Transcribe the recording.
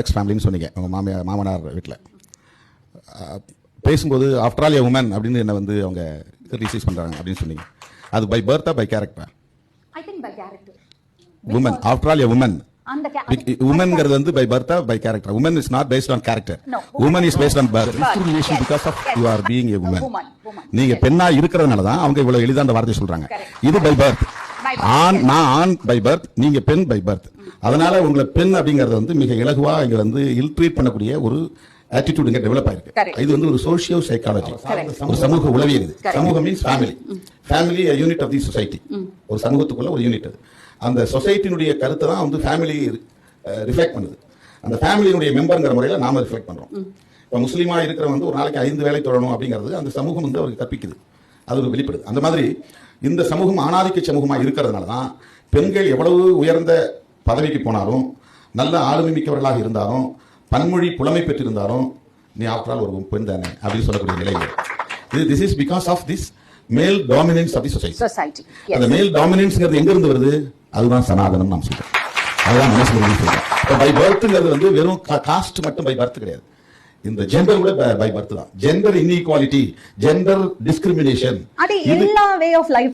X ஃபேமிலின்னு சொன்னீங்க. உங்கள் மாமியார் மாமனார் வீட்டில் பேசும்போது ஆஃப்டர் ஆல் ஏ உமன் அப்படின்னு என்ன வந்து அவங்க ரிசீவ் பண்ணுறாங்க அப்படின்னு சொன்னீங்க. அது by bharta by character I think by character woman after all a woman உமன்ங்கிறது வந்து by bharta by character woman is not based on character woman is based on birth yes, because of. You are being a woman. நீங்க பெண்ணா இருக்கிறதுனால தான் அவங்க இவ்வளவு எளிதா அந்த வார்த்தை சொல்றாங்க. இது பை பர்த் ஆண். நான் ஆண் பை பர்த் நீங்க பெண் பை பர்த் அதனால உங்களை பெண் அப்படிங்கறது வந்து மிக இலகுவா இங்க வந்து இல்ட்ரீட் பண்ணக்கூடிய ஒரு ஆட்டிடியூட் இங்க டெவலப் ஆயிருக்கு. இது வந்து ஒரு சோசியோ சைக்காலஜி. ஒரு சமூக உளவியல் இது. சமூகம் means family family unit of the society ஒரு சமூகத்துக்குள்ள ஒரு யூனிட் அது. அந்த சொசைட்டினுடைய கருத்தை தான் வந்து ஃபேமிலி ரிஃப்ளெக்ட் பண்ணுது. அந்த ஃபேமிலியினுடைய மெம்பர்ங்கிற முறையில் நாம ரிஃப்ளெக்ட் பண்றோம். இப்போ முஸ்லீமா இருக்கிறவங்க வந்து ஒரு நாளைக்கு ஐந்து வேலை தொழணும் அப்படிங்கிறது அந்த சமூகம் வந்து அவருக்கு கற்பிக்குது. அது ஒரு வெளிப்படுது. அந்த மாதிரி இந்த சமூகம் ஆணாதிக்க சமூகமாக இருக்கிறதுனால தான் பெண்கள் எவ்வளவு உயர்ந்த பதவிக்கு போனாலும் நல்ல ஆளுமை மிக்கவர்களாக இருந்தாலும் பன்மொழி புலமை பெற்றிருந்தாலும் நீ ஆல் ஒரு பெண் தானே அப்படின்னு சொல்லக்கூடிய நிலை இது. This is because of this male dominance of the society அந்த மேல் டாமினன்ஸ்ங்கிறது எங்க இருந்து வருது? அதுதான் சனாதனம் நாம் சொல்றோம். அதுதான் மனசுல சொல்றோம் பை பர்த்ங்கிறது வந்து வெறும் காஸ்ட் மட்டும் பை பர்த் கிடையாது. இந்த ஜெண்டர் கூட பை பர்த் தான் ஜெண்டர் இன்இக்வாலிட்டி ஜெண்டர் டிஸ்கிரிமினேஷன் அது எல்லா வே ஆஃப் லைஃப்